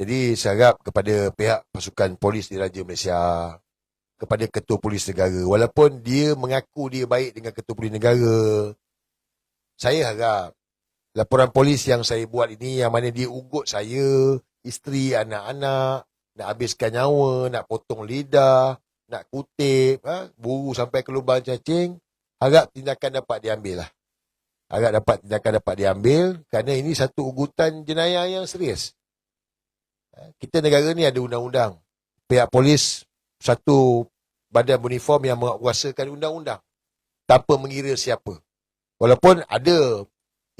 Jadi saya harap kepada pihak pasukan polis di Raja Malaysia, kepada ketua polis negara, walaupun dia mengaku dia baik dengan ketua polis negara, saya harap laporan polis yang saya buat ini, yang mana dia ugut saya, isteri, anak-anak, nak habiskan nyawa, nak potong lidah, nak kutip, ha? buru sampai ke lubang cacing, harap tindakan dapat diambil lah. Harap dapat tindakan dapat diambil kerana ini satu ugutan jenayah yang serius. Ha, Kita negara ni ada undang-undang. Pihak polis satu badan uniform yang menguasakan undang-undang tanpa mengira siapa. Walaupun ada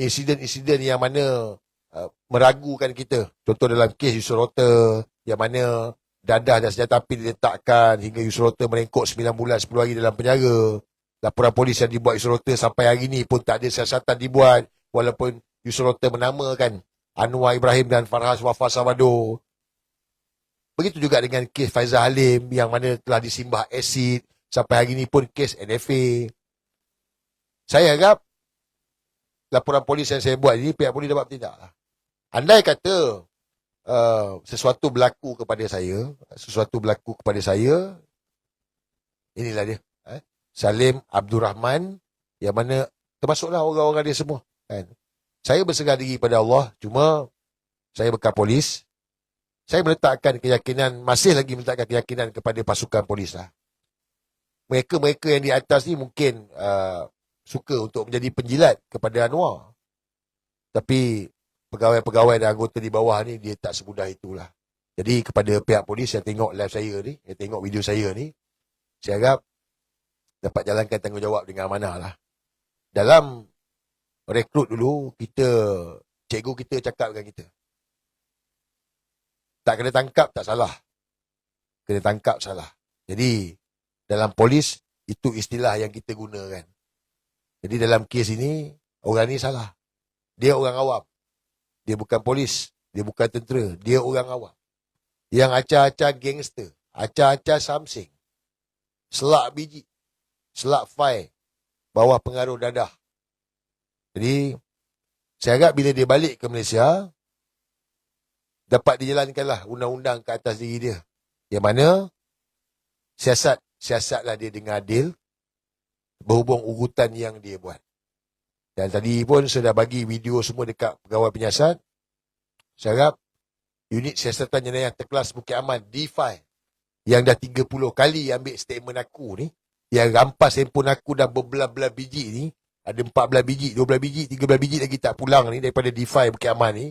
insiden-insiden yang mana uh, meragukan kita. Contoh dalam kes Yusrota yang mana dadah dan senjata api diletakkan hingga Yusrota merengkok 9 bulan 10 hari dalam penjara. Laporan polis yang dibuat Yusrota sampai hari ini pun tak ada siasatan dibuat walaupun Yusrota menamakan Anwar Ibrahim dan Farhas Wafat Sabado. Begitu juga dengan kes Faizal Halim yang mana telah disimbah asid sampai hari ini pun kes NFA. Saya harap laporan polis yang saya buat ini pihak polis dapat bertindak lah. Andai kata uh, sesuatu berlaku kepada saya, sesuatu berlaku kepada saya, inilah dia. Eh? Salim Abdul Rahman yang mana termasuklah orang-orang dia semua. Kan? Saya berserah diri pada Allah, cuma saya bekas polis, saya meletakkan keyakinan, masih lagi meletakkan keyakinan kepada pasukan polis lah. Mereka-mereka yang di atas ni mungkin uh, suka untuk menjadi penjilat kepada Anwar. Tapi pegawai-pegawai dan anggota di bawah ni dia tak semudah itulah. Jadi kepada pihak polis yang tengok live saya ni, yang tengok video saya ni, saya harap dapat jalankan tanggungjawab dengan amanah lah. Dalam rekrut dulu, kita, cikgu kita cakap dengan kita. Tak kena tangkap, tak salah. Kena tangkap, salah. Jadi, dalam polis, itu istilah yang kita gunakan. Jadi dalam kes ini, orang ni salah. Dia orang awam. Dia bukan polis. Dia bukan tentera. Dia orang awam. Yang acah-acah gangster. Acah-acah samsing. Selak biji. Selak file. Bawah pengaruh dadah. Jadi, saya harap bila dia balik ke Malaysia, dapat dijalankanlah undang-undang ke atas diri dia. Yang mana, siasat, siasatlah dia dengan adil, berhubung urutan yang dia buat. Dan tadi pun sudah bagi video semua dekat pegawai penyiasat. Saya harap unit siasatan jenayah terkelas Bukit Aman D5 yang dah 30 kali ambil statement aku ni, yang rampas handphone aku dah berbelah-belah biji ni, ada 14 biji, 12 biji, 13 biji lagi tak pulang ni daripada D5 Bukit Aman ni.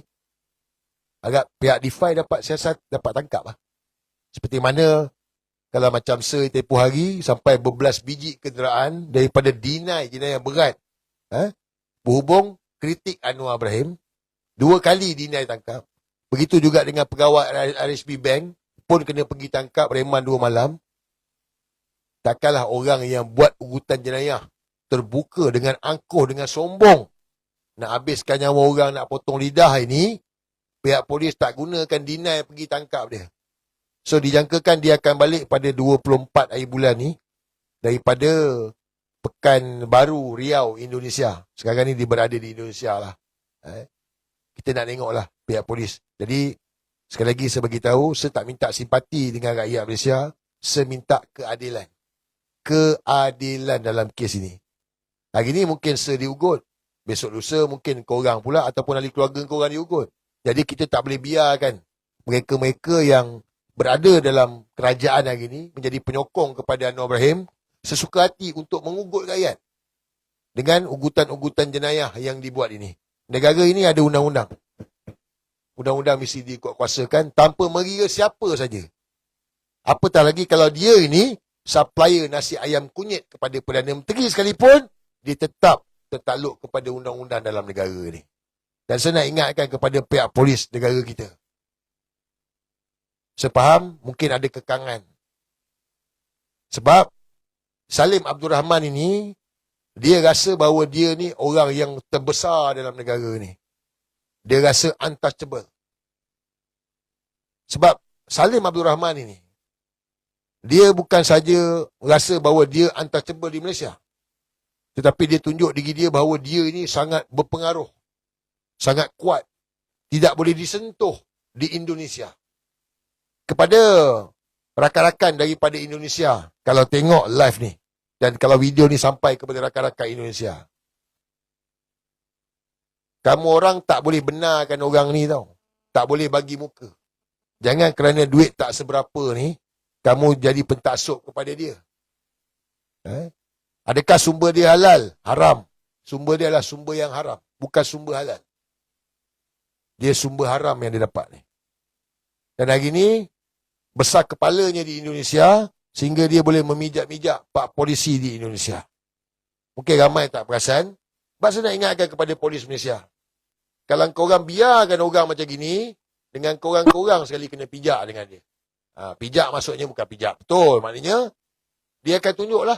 Agak pihak D5 dapat siasat, dapat tangkap lah. Seperti mana kalau macam se tempoh hari sampai berbelas biji kenderaan daripada dinai jenayah berat ha? berhubung kritik Anwar Ibrahim dua kali dinai tangkap begitu juga dengan pegawai RSB Bank pun kena pergi tangkap reman dua malam takkanlah orang yang buat urutan jenayah terbuka dengan angkuh dengan sombong nak habiskan nyawa orang nak potong lidah ini pihak polis tak gunakan dinai pergi tangkap dia So dijangkakan dia akan balik pada 24 hari bulan ni daripada Pekan Baru Riau Indonesia. Sekarang ni dia berada di Indonesia lah. Eh? Kita nak tengok lah pihak polis. Jadi sekali lagi saya beritahu, saya tak minta simpati dengan rakyat Malaysia. Saya minta keadilan. Keadilan dalam kes ini. Hari ni mungkin saya diugut. Besok lusa mungkin korang pula ataupun ahli keluarga korang diugut. Jadi kita tak boleh biarkan mereka-mereka yang berada dalam kerajaan hari ini menjadi penyokong kepada Anwar Ibrahim sesuka hati untuk mengugut rakyat dengan ugutan-ugutan jenayah yang dibuat ini. Negara ini ada undang-undang. Undang-undang mesti dikuatkuasakan tanpa mengira siapa saja. Apatah lagi kalau dia ini supplier nasi ayam kunyit kepada Perdana Menteri sekalipun, dia tetap tertakluk kepada undang-undang dalam negara ini. Dan saya nak ingatkan kepada pihak polis negara kita. Saya faham mungkin ada kekangan. Sebab Salim Abdul Rahman ini dia rasa bahawa dia ni orang yang terbesar dalam negara ni. Dia rasa untouchable. Sebab Salim Abdul Rahman ini dia bukan saja rasa bahawa dia untouchable di Malaysia. Tetapi dia tunjuk diri dia bahawa dia ini sangat berpengaruh. Sangat kuat. Tidak boleh disentuh di Indonesia. Kepada rakan-rakan daripada Indonesia, kalau tengok live ni, dan kalau video ni sampai kepada rakan-rakan Indonesia, kamu orang tak boleh benarkan orang ni tau. Tak boleh bagi muka. Jangan kerana duit tak seberapa ni, kamu jadi pentasuk kepada dia. Eh? Adakah sumber dia halal? Haram. Sumber dia adalah sumber yang haram. Bukan sumber halal. Dia sumber haram yang dia dapat ni. Dan hari ni, besar kepalanya di Indonesia, sehingga dia boleh memijak-mijak pak polisi di Indonesia. Mungkin ramai tak perasan. Sebab saya nak ingatkan kepada polis Malaysia. Kalau korang biarkan orang macam gini, dengan korang-korang sekali kena pijak dengan dia. Ha, pijak maksudnya bukan pijak betul. Maknanya, dia akan tunjuklah.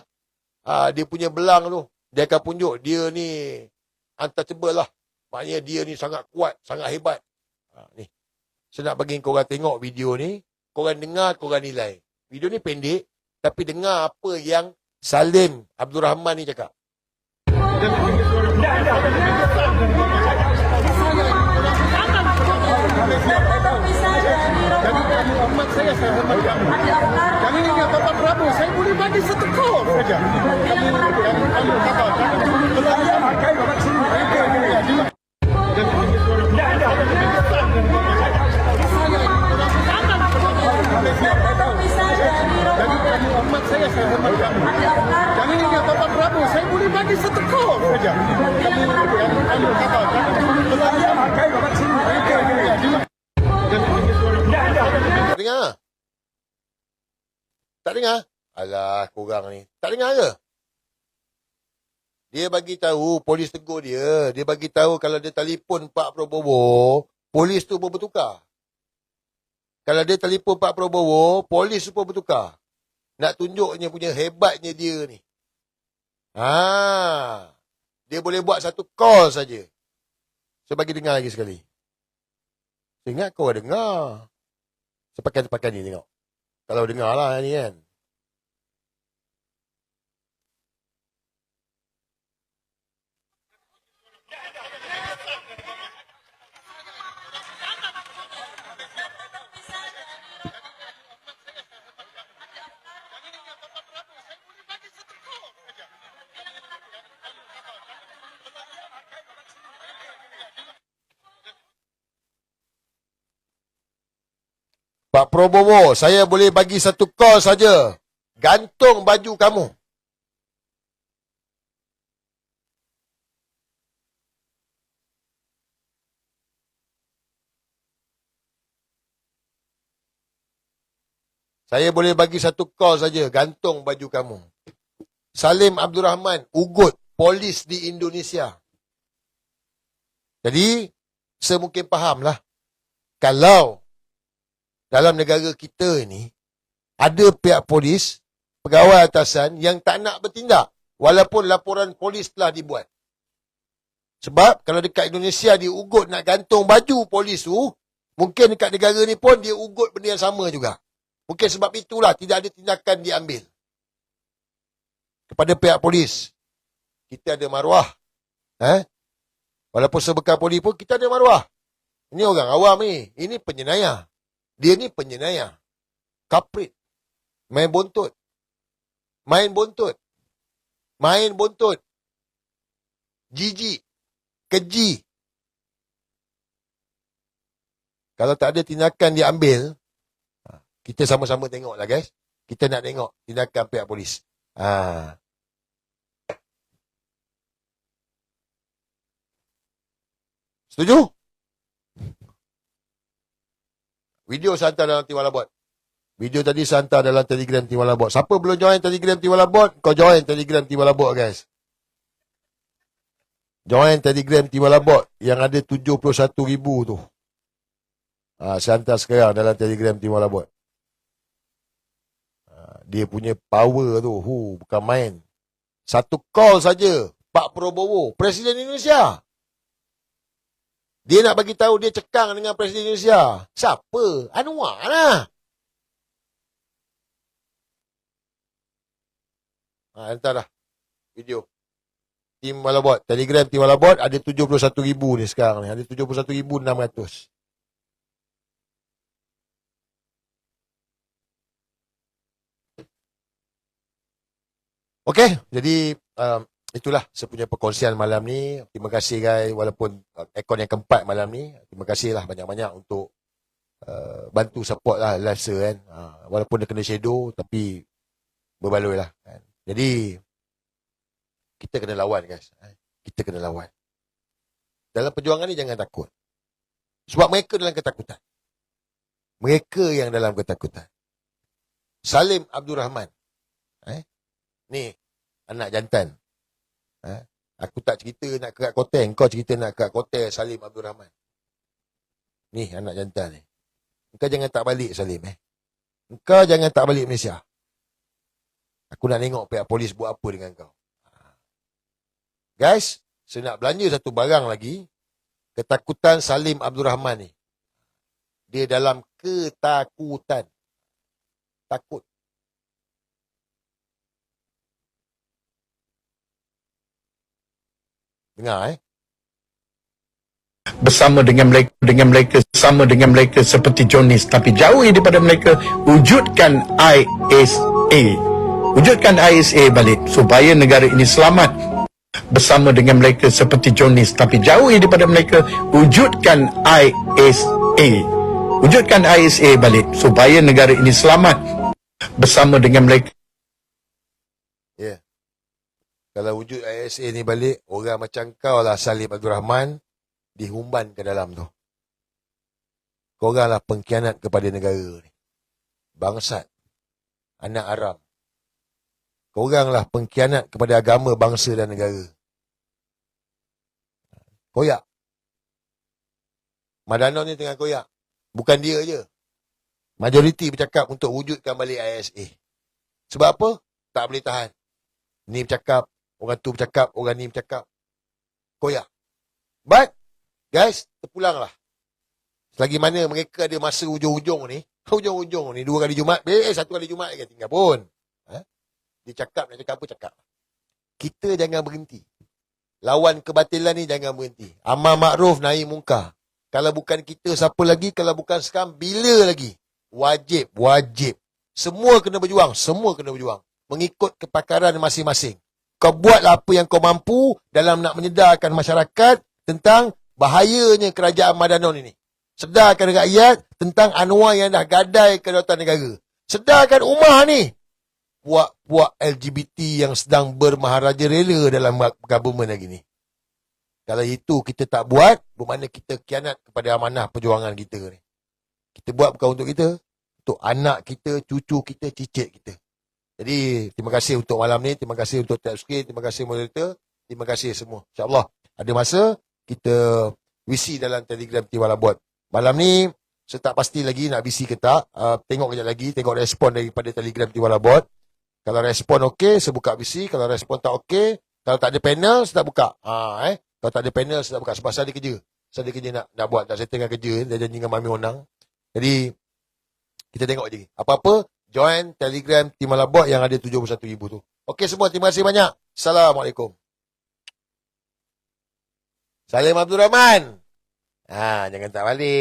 Ha, dia punya belang tu. Dia akan tunjuk dia ni untouchable lah. Maknanya dia ni sangat kuat, sangat hebat. Ha, ni. Saya nak bagi korang tengok video ni. Korang dengar, korang nilai. Video ni pendek. Tapi dengar apa yang Salim Abdul Rahman ni cakap. Jadi umat saya saya hormatkan. Jangan ingat Bapak Prabowo, saya boleh bagi satu kos saja. Kami kami kami kata jangan belanja pakai Bapak sini. Jadi umat saya saya hormatkan. Jangan ingat Bapak Prabowo, saya boleh bagi satu kos saja. Kami kami kami kata dengar? Alah, korang ni. Tak dengar ke? Dia bagi tahu, polis tegur dia. Dia bagi tahu kalau dia telefon Pak Prabowo, polis tu pun bertukar. Kalau dia telefon Pak Prabowo, polis tu pun bertukar. Nak tunjuknya punya hebatnya dia ni. Ha. Dia boleh buat satu call saja. Saya bagi dengar lagi sekali. Saya ingat kau dengar. Pakai ni tengok. Kalau dengar lah ni kan. Pak Prabowo, saya boleh bagi satu call saja. Gantung baju kamu. Saya boleh bagi satu call saja. Gantung baju kamu. Salim Abdul Rahman, ugut polis di Indonesia. Jadi, saya mungkin fahamlah. Kalau dalam negara kita ni ada pihak polis, pegawai atasan yang tak nak bertindak walaupun laporan polis telah dibuat. Sebab kalau dekat Indonesia dia ugut nak gantung baju polis tu, mungkin dekat negara ni pun dia ugut benda yang sama juga. Mungkin sebab itulah tidak ada tindakan diambil. Kepada pihak polis, kita ada maruah. Eh? Walaupun sebekal polis pun kita ada maruah. Ini orang awam ni. Ini penyenayah. Dia ni penyenayah. Kaprit. Main buntut. Main buntut. Main buntut. Jijik. Keji. Kalau tak ada tindakan diambil, kita sama-sama tengok lah guys. Kita nak tengok tindakan pihak polis. Ha. Setuju? Video saya hantar dalam Tiwala Bot. Video tadi saya hantar dalam Telegram Tiwala Bot. Siapa belum join Telegram Tiwala Bot, kau join Telegram Tiwala Bot guys. Join Telegram Tiwala Bot yang ada 71 ribu tu. Ha, saya hantar sekarang dalam Telegram Tiwala Bot. Ha, dia punya power tu, hu, bukan main. Satu call saja Pak Prabowo, Presiden Indonesia. Dia nak bagi tahu dia cekang dengan Presiden Indonesia. Siapa? Anwar lah. Ha, hantar dah video. Tim Malabot. Telegram Tim Malabot ada 71 ribu ni sekarang ni. Ada 71,600. ribu 600. Okay. Jadi um, itulah saya punya perkongsian malam ni. Terima kasih guys walaupun uh, aircon yang keempat malam ni. Terima kasih lah banyak-banyak untuk uh, bantu support lah sir kan. Uh, walaupun dia kena shadow tapi berbaloi lah kan. Jadi kita kena lawan guys. eh. Kita kena lawan. Dalam perjuangan ni jangan takut. Sebab mereka dalam ketakutan. Mereka yang dalam ketakutan. Salim Abdul Rahman. Eh? Ni, anak jantan. Eh? Aku tak cerita nak kerat kotel. Kau cerita nak kerat kotel Salim Abdul Rahman. Ni, anak jantan ni. Engkau jangan tak balik Salim eh. Engkau jangan tak balik Malaysia. Aku nak tengok pihak polis buat apa dengan kau. Guys, saya nak belanja satu barang lagi. Ketakutan Salim Abdul Rahman ni. Dia dalam ketakutan. Takut. Dengar eh. bersama dengan mereka dengan mereka sama dengan mereka seperti Jonis tapi jauhi daripada mereka wujudkan ISA wujudkan ISA balik supaya negara ini selamat bersama dengan mereka seperti Jonis tapi jauhi daripada mereka wujudkan ISA wujudkan ISA balik supaya negara ini selamat bersama dengan mereka Ya. Yeah. Kalau wujud ISA ni balik, orang macam kau lah Salim Abdul Rahman dihumban ke dalam tu. Korang lah pengkhianat kepada negara ni. Bangsat. Anak Aram. Korang lah pengkhianat kepada agama, bangsa dan negara. Koyak. Madanon ni tengah koyak. Bukan dia je. Majoriti bercakap untuk wujudkan balik ISA. Sebab apa? Tak boleh tahan. Ni bercakap, orang tu bercakap, orang ni bercakap. Koyak. But, guys, terpulanglah. Selagi mana mereka ada masa hujung-hujung ni, hujung-hujung ni, dua kali Jumat, eh, satu kali Jumat lagi tinggal pun. Ha? Dia cakap, nak cakap apa, cakap. Kita jangan berhenti. Lawan kebatilan ni jangan berhenti. Amal makruf naik muka. Kalau bukan kita, siapa lagi? Kalau bukan sekarang, bila lagi? Wajib, wajib. Semua kena berjuang, semua kena berjuang mengikut kepakaran masing-masing. Kau buatlah apa yang kau mampu dalam nak menyedarkan masyarakat tentang bahayanya kerajaan Madanon ini. Sedarkan rakyat tentang Anwar yang dah gadai kedaulatan negara. Sedarkan ummah ni. Puak-puak LGBT yang sedang bermaharaja rela dalam government lagi ni. Kalau itu kita tak buat, bermakna kita kianat kepada amanah perjuangan kita ni. Kita buat bukan untuk kita, untuk anak kita, cucu kita, cicit kita. Jadi, terima kasih untuk malam ni. Terima kasih untuk tap screen. Terima kasih moderator. Terima kasih semua. InsyaAllah, ada masa kita visi dalam Telegram Tiwala Bot. Malam ni, saya tak pasti lagi nak visi ke tak. Uh, tengok kejap lagi. Tengok respon daripada Telegram Tiwala Bot. Kalau respon okey, saya buka visi. Kalau respon tak okey, kalau tak ada panel, saya tak buka. Ha, eh? Kalau tak ada panel, saya tak buka. Sebab saya ada kerja. Saya ada kerja nak, nak buat. Tak settle dengan kerja. Dia janji dengan Mami Onang. Jadi, kita tengok je. Apa-apa, join Telegram Timala Bot yang ada 71,000 tu. Okey semua, terima kasih banyak. Assalamualaikum. Salim Abdul Rahman. Ha, jangan tak balik.